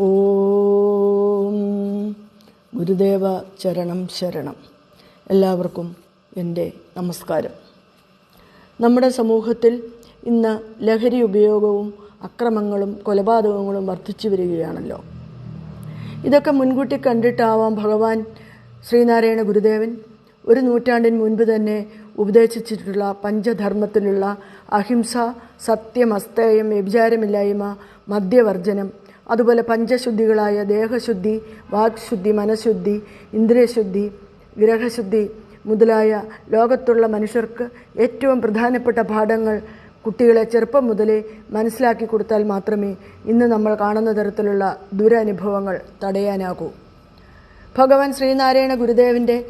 ഓം ഗുരുദേവ ചരണം ശരണം. എല്ലാവർക്കും എന്റെ നമസ്കാരം. നമ്മുടെ സമൂഹത്തിൽ ഇന്ന് ലഹരി ഉപയോഗവും അക്രമങ്ങളും കൊലപാതകങ്ങളും വർദ്ധിച്ചു വരികയാണല്ലോ. ഇതൊക്കെ മുൻകൂട്ടി കണ്ടിട്ടാവാം ഭഗവാൻ ശ്രീനാരായണ ഗുരുദേവൻ ഒരു നൂറ്റാണ്ടിന് മുൻപ് തന്നെ ഉപദേശിച്ചിട്ടുള്ള പഞ്ചധർമ്മത്തിലുള്ള അഹിംസ സത്യം അസ്തേയം വ്യഭിചാരമില്ലായ്മ മദ്യവർജനം അതുപോലെ പഞ്ചശുദ്ധികളായ ദേഹശുദ്ധി വാക്ശുദ്ധി മനഃശുദ്ധി ഇന്ദ്രിയശുദ്ധി ഗ്രഹശുദ്ധി മുതലായ ലോകത്തുള്ള മനുഷ്യർക്ക് ഏറ്റവും പ്രധാനപ്പെട്ട പാഠങ്ങൾ കുട്ടികളെ ചെറുപ്പം മുതലേ മനസ്സിലാക്കി കൊടുത്താൽ മാത്രമേ ഇന്ന് നമ്മൾ കാണുന്ന തരത്തിലുള്ള ദുരനുഭവങ്ങൾ തടയാനാകൂ. ഭഗവാൻ ശ്രീനാരായണ ഗുരുദേവന്റെ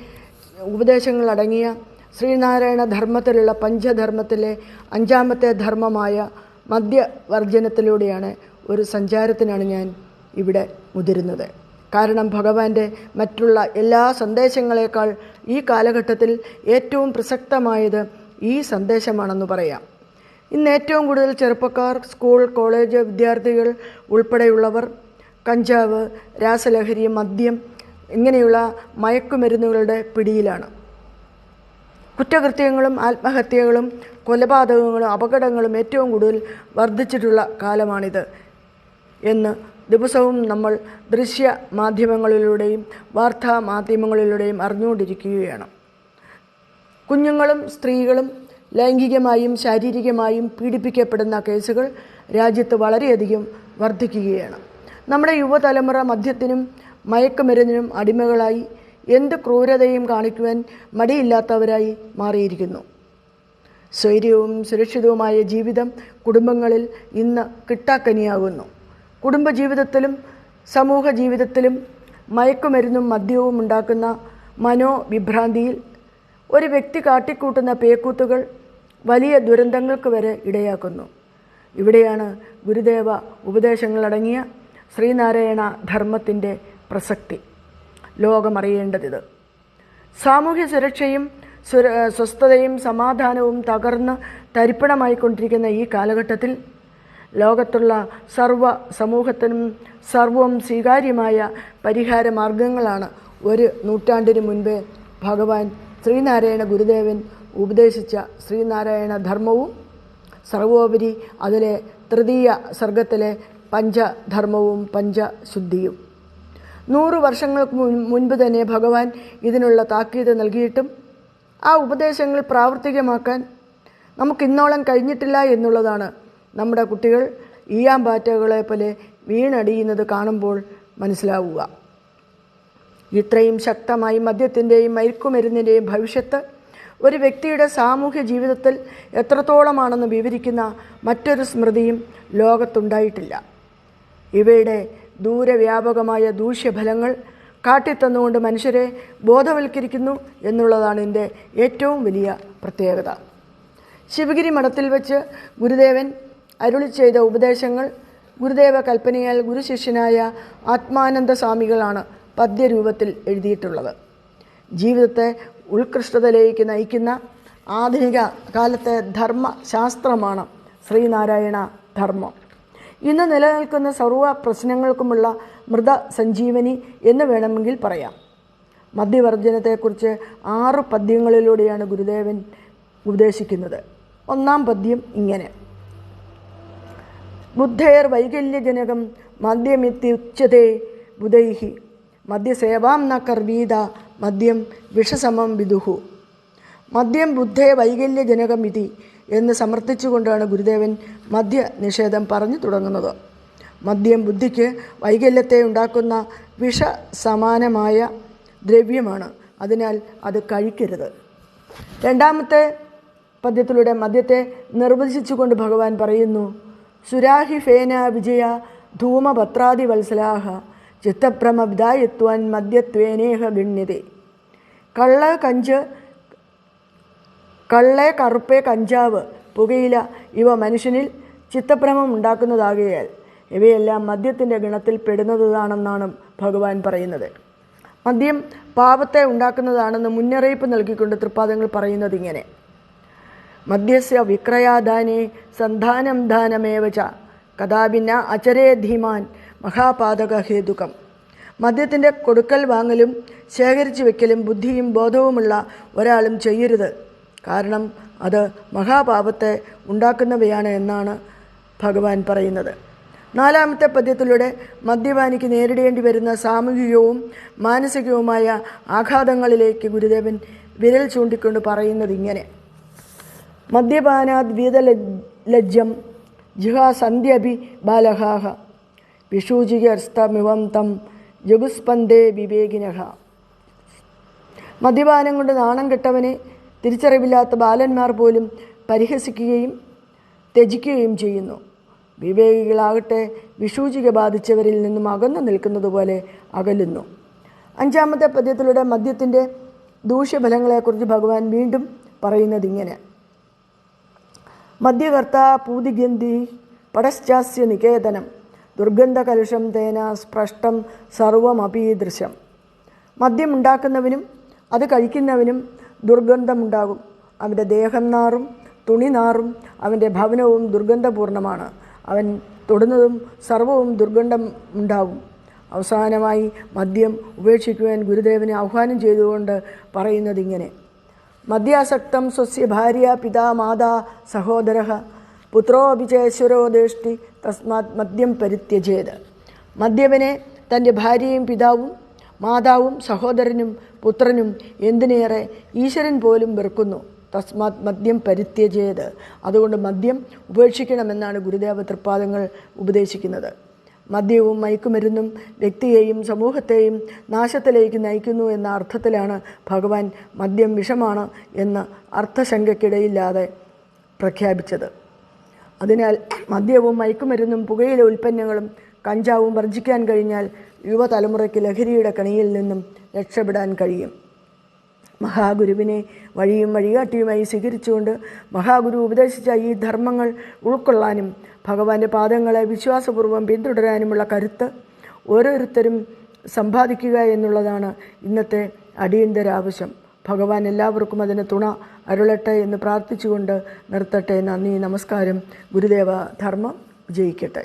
ഉപദേശങ്ങളടങ്ങിയ ശ്രീനാരായണ ധർമ്മത്തിലുള്ള പഞ്ചധർമ്മത്തിലെ അഞ്ചാമത്തെ ധർമ്മമായ മദ്യവർജനത്തിലൂടെയാണ് ഒരു സഞ്ചാരത്തിനാണ് ഞാൻ ഇവിടെ മുതിരുന്നത്. കാരണം ഭഗവാന്റെ മറ്റുള്ള എല്ലാ സന്ദേശങ്ങളെക്കാൾ ഈ കാലഘട്ടത്തിൽ ഏറ്റവും പ്രസക്തമായത് ഈ സന്ദേശമാണെന്ന് പറയാം. ഇന്ന് ഏറ്റവും കൂടുതൽ ചെറുപ്പക്കാർ സ്കൂൾ കോളേജ് വിദ്യാർത്ഥികൾ ഉൾപ്പെടെയുള്ളവർ കഞ്ചാവ് രാസലഹരി മദ്യം ഇങ്ങനെയുള്ള മയക്കുമരുന്നുകളുടെ പിടിയിലാണ്. കുറ്റകൃത്യങ്ങളും ആത്മഹത്യകളും കൊലപാതകങ്ങളും അപകടങ്ങളും ഏറ്റവും കൂടുതൽ വർദ്ധിച്ചിട്ടുള്ള കാലമാണിത്. എന്ന് ദിവസവും നമ്മൾ ദൃശ്യ മാധ്യമങ്ങളിലൂടെയും വാർത്താ മാധ്യമങ്ങളിലൂടെയും അറിഞ്ഞുകൊണ്ടിരിക്കുകയാണ്. കുഞ്ഞുങ്ങളും സ്ത്രീകളും ലൈംഗികമായും ശാരീരികമായും പീഡിപ്പിക്കപ്പെടുന്ന കേസുകൾ രാജ്യത്ത് വളരെയധികം വർദ്ധിക്കുകയാണ്. നമ്മുടെ യുവതലമുറ മദ്യത്തിനും മയക്കുമരുന്നിനും അടിമകളായി എന്ത് ക്രൂരതയും കാണിക്കുവാൻ മടിയില്ലാത്തവരായി മാറിയിരിക്കുന്നു. സ്വൈര്യവും സുരക്ഷിതവുമായ ജീവിതം കുടുംബങ്ങളിൽ ഇന്ന് കിട്ടാക്കനിയാകുന്നു. കുടുംബജീവിതത്തിലും സമൂഹ ജീവിതത്തിലും മയക്കുമരുന്നും മദ്യവും ഉണ്ടാക്കുന്ന മനോവിഭ്രാന്തിയിൽ ഒരു വ്യക്തി കാട്ടിക്കൂട്ടുന്ന പേക്കൂത്തുകൾ വലിയ ദുരന്തങ്ങൾക്ക് വരെ ഇടയാക്കുന്നു. ഇവിടെയാണ് ഗുരുദേവ ഉപദേശങ്ങളടങ്ങിയ ശ്രീനാരായണ ധർമ്മത്തിന്റെ പ്രസക്തി. ലോകമറിയേണ്ടതിത്. സാമൂഹ്യ സുരക്ഷയും സ്വസ്ഥതയും സമാധാനവും തകർന്ന് തരിപ്പണമായിക്കൊണ്ടിരിക്കുന്ന ഈ കാലഘട്ടത്തിൽ ലോകത്തുള്ള സർവ സമൂഹത്തിനും സർവം സ്വീകാര്യമായ പരിഹാര മാർഗങ്ങളാണ് ഒരു നൂറ്റാണ്ടിന് മുൻപേ ഭഗവാൻ ശ്രീനാരായണ ഗുരുദേവൻ ഉപദേശിച്ച ശ്രീനാരായണ ധർമ്മവും സർവോപരി അതിലെ തൃതീയ സർഗത്തിലെ പഞ്ചധർമ്മവും പഞ്ചശുദ്ധിയും. നൂറ് വർഷങ്ങൾക്ക് മുൻപ് തന്നെ ഭഗവാൻ ഇതിനുള്ള താക്കീത് നൽകിയിട്ടും ആ ഉപദേശങ്ങൾ പ്രാവർത്തികമാക്കാൻ നമുക്കിന്നോളം കഴിഞ്ഞിട്ടില്ല എന്നുള്ളതാണ് നമ്മുടെ കുട്ടികൾ ഈയാമ്പാറ്റകളെ പോലെ വീണടിയുന്നത് കാണുമ്പോൾ മനസ്സിലാവുക. ഇത്രയും ശക്തമായി മദ്യത്തിന്റെയും മയക്കുമരുന്നിന്റെയും ഭവിഷ്യത്ത് ഒരു വ്യക്തിയുടെ സാമൂഹ്യ ജീവിതത്തിൽ എത്രത്തോളമാണെന്ന് വിവരിക്കുന്ന മറ്റൊരു സ്മൃതിയും ലോകത്തുണ്ടായിട്ടില്ല. ഇവയുടെ ദൂരവ്യാപകമായ ദൂഷ്യഫലങ്ങൾ കാട്ടിത്തന്നുകൊണ്ട് മനുഷ്യരെ ബോധവൽക്കരിക്കുന്നു എന്നുള്ളതാണ് എന്റെ ഏറ്റവും വലിയ പ്രത്യേകത. ശിവഗിരി മഠത്തിൽ വെച്ച് ഗുരുദേവൻ അരുളി ചെയ്ത ഉപദേശങ്ങൾ ഗുരുദേവ കൽപ്പനയാൽ ഗുരുശിഷ്യനായ ആത്മാനന്ദ സ്വാമികളാണ് പദ്യരൂപത്തിൽ എഴുതിയിട്ടുള്ളത്. ജീവിതത്തെ ഉത്കൃഷ്ടതയിലേക്ക് നയിക്കുന്ന ആധുനിക കാലത്തെ ധർമ്മശാസ്ത്രമാണ് ശ്രീനാരായണ ധർമ്മം. ഇന്ന് നിലനിൽക്കുന്ന സർവ പ്രശ്നങ്ങൾക്കുമുള്ള മൃത സഞ്ജീവനി എന്ന് വേണമെങ്കിൽ പറയാം. മദ്യവർജനത്തെക്കുറിച്ച് ആറ് പദ്യങ്ങളിലൂടെയാണ് ഗുരുദേവൻ ഉപദേശിക്കുന്നത്. ഒന്നാം പദ്യം ഇങ്ങനെ. ബുദ്ധേർ വൈകല്യജനകം മദ്യമിത്യുച്യതേ ബുധൈഹി. മദ്യസേവാം ന കർവീത മദ്യം വിഷസമം വിദുഹു. മദ്യം ബുദ്ധേ വൈകല്യജനകം ഇതി എന്ന് സമർത്ഥിച്ചുകൊണ്ടാണ് ഗുരുദേവൻ മദ്യ നിഷേധം പറഞ്ഞു തുടങ്ങുന്നത്. മദ്യം ബുദ്ധിക്ക് വൈകല്യത്തെ ഉണ്ടാക്കുന്ന വിഷ സമാനമായ ദ്രവ്യമാണ്. അതിനാൽ അത് കഴിക്കരുത്. രണ്ടാമത്തെ പദ്യത്തിലൂടെ മദ്യത്തെ നിർവചിച്ചുകൊണ്ട് ഭഗവാൻ പറയുന്നു സുരാഹി ഫേന വിജയ ധൂമപത്രാദിവത്സലാഹ വത്സലാഹ ചിത്തഭ്രമ വിദായത്വാൻ മദ്യത്വേനേഹ ഗണ്യതേ. കള്ള കഞ്ച് കള്ളെ കറുപ്പെ കഞ്ചാവ് പുകയില ഇവ മനുഷ്യനിൽ ചിത്തഭ്രമം ഉണ്ടാക്കുന്നതാകയാൽ ഇവയെല്ലാം മദ്യത്തിന്റെ ഗണത്തിൽ പെടുന്നതാണെന്നാണ് ഭഗവാൻ പറയുന്നത്. മദ്യം പാപത്തെ ഉണ്ടാക്കുന്നതാണെന്ന് മുന്നറിയിപ്പ് നൽകിക്കൊണ്ട് തൃപ്പാദങ്ങൾ പറയുന്നത് ഇങ്ങനെ. മദ്യസ്യ വിക്രയാദാനേ സന്ധാനം ദാനമേവ ച. കഥാപിന്ന അചരേ ധീമാൻ മഹാപാതക ഹേതുകം. മദ്യത്തിന്റെ കൊടുക്കൽ വാങ്ങലും ശേഖരിച്ചു വെക്കലും ബുദ്ധിയും ബോധവുമുള്ള ഒരാളും ചെയ്യരുത്. കാരണം അത് മഹാപാപത്തെ ഉണ്ടാക്കുന്നവയാണ് എന്നാണ് ഭഗവാൻ പറയുന്നത്. നാലാമത്തെ പദ്യത്തിലൂടെ മദ്യപാനിക്ക് നേരിടേണ്ടി വരുന്ന സാമൂഹികവും മാനസികവുമായ ആഘാതങ്ങളിലേക്ക് ഗുരുദേവൻ വിരൽ ചൂണ്ടിക്കൊണ്ട് പറയുന്നത് ഇങ്ങനെ. മദ്യപാനാദ് വീതലജ്ജം ജിഹാസന്ധ്യഭി ബാലഹാഹ വിഷൂചികർസ്തമിവം തം ജഗുസ്പന്ദേ വിവേകിനഹ. മദ്യപാനം കൊണ്ട് നാണം കെട്ടവനെ തിരിച്ചറിവില്ലാത്ത ബാലന്മാർ പോലും പരിഹസിക്കുകയും ത്യജിക്കുകയും ചെയ്യുന്നു. വിവേകികളാകട്ടെ വിഷൂചിക ബാധിച്ചവരിൽ നിന്നും അകന്നു നിൽക്കുന്നതുപോലെ അകലുന്നു. അഞ്ചാമത്തെ പദ്യത്തിലൂടെ മദ്യത്തിന്റെ ദൂഷ്യഫലങ്ങളെക്കുറിച്ച് ഭഗവാൻ വീണ്ടും പറയുന്നത് ഇങ്ങനെ. മദ്യകർത്ത പൂതിഗന്ധി പടശ്ചാസ്യ നികേതനം. ദുർഗന്ധകലുഷം തേന സ്പഷ്ടം സർവമപീദൃശം. മദ്യമുണ്ടാക്കുന്നവനും അത് കഴിക്കുന്നവനും ദുർഗന്ധമുണ്ടാകും. അവന്റെ ദേഹം നാറും തുണി നാറും അവന്റെ ഭവനവും ദുർഗന്ധപൂർണമാണ് അവൻ തൊടുന്നതും സർവവും ദുർഗന്ധം ഉണ്ടാകും. അവസാനമായി മദ്യം ഉപേക്ഷിക്കുവാൻ ഗുരുദേവനെ ആഹ്വാനം ചെയ്തുകൊണ്ട് പറയുന്നത് ഇങ്ങനെ. മദ്യാസക്തം സ്വസ്യ ഭാര്യ പിതാ മാതാ സഹോദര. പുത്രോ അഭിചേശ്വരോ ദേഷ്ടി തസ്മാത് മദ്യം പരിത്യജേത്. മദ്യവനെ തന്റെ ഭാര്യയും പിതാവും മാതാവും സഹോദരനും പുത്രനും എന്തിനേറെ ഈശ്വരൻ പോലും വെറുക്കുന്നു? തസ്മാത് മദ്യം പരിത്യജേത്. അതുകൊണ്ട് മദ്യം ഉപേക്ഷിക്കണമെന്നാണ് ഗുരുദേവ തൃപ്പാദങ്ങൾ ഉപദേശിക്കുന്നത്. മദ്യവും മയക്കുമരുന്നും വ്യക്തിയെയും സമൂഹത്തെയും നാശത്തിലേക്ക് നയിക്കുന്നു എന്ന അർത്ഥത്തിലാണ് ഭഗവാൻ മദ്യം വിഷമാണ് എന്ന് അർത്ഥശങ്കയ്ക്കിടയില്ലാതെ പ്രഖ്യാപിച്ചത്. അതിനാൽ മദ്യവും മയക്കുമരുന്നും പുകയില ഉൽപ്പന്നങ്ങളും കഞ്ചാവും വർജിക്കാൻ കഴിഞ്ഞാൽ യുവതലമുറയ്ക്ക് ലഹരിയുടെ കണിയിൽ നിന്നും രക്ഷപ്പെടാൻ കഴിയും. മഹാഗുരുവിനെ വഴിയും വഴികാട്ടിയുമായി സ്വീകരിച്ചുകൊണ്ട് മഹാഗുരു ഉപദേശിച്ച ഈ ധർമ്മങ്ങൾ ഉൾക്കൊള്ളാനും ഭഗവാന്റെ പാദങ്ങളെ വിശ്വാസപൂർവം പിന്തുടരാനുമുള്ള കരുത്ത് ഓരോരുത്തരും സമ്പാദിക്കുക എന്നുള്ളതാണ് ഇന്നത്തെ അടിയന്തര ആവശ്യം ഭഗവാൻ എല്ലാവർക്കും അതിന് തുണ അരുളട്ടെ എന്ന് പ്രാർത്ഥിച്ചുകൊണ്ട് നിർത്തട്ടെ. നന്ദി നമസ്കാരം. ഗുരുദേവ ധർമ്മം വിജയിക്കട്ടെ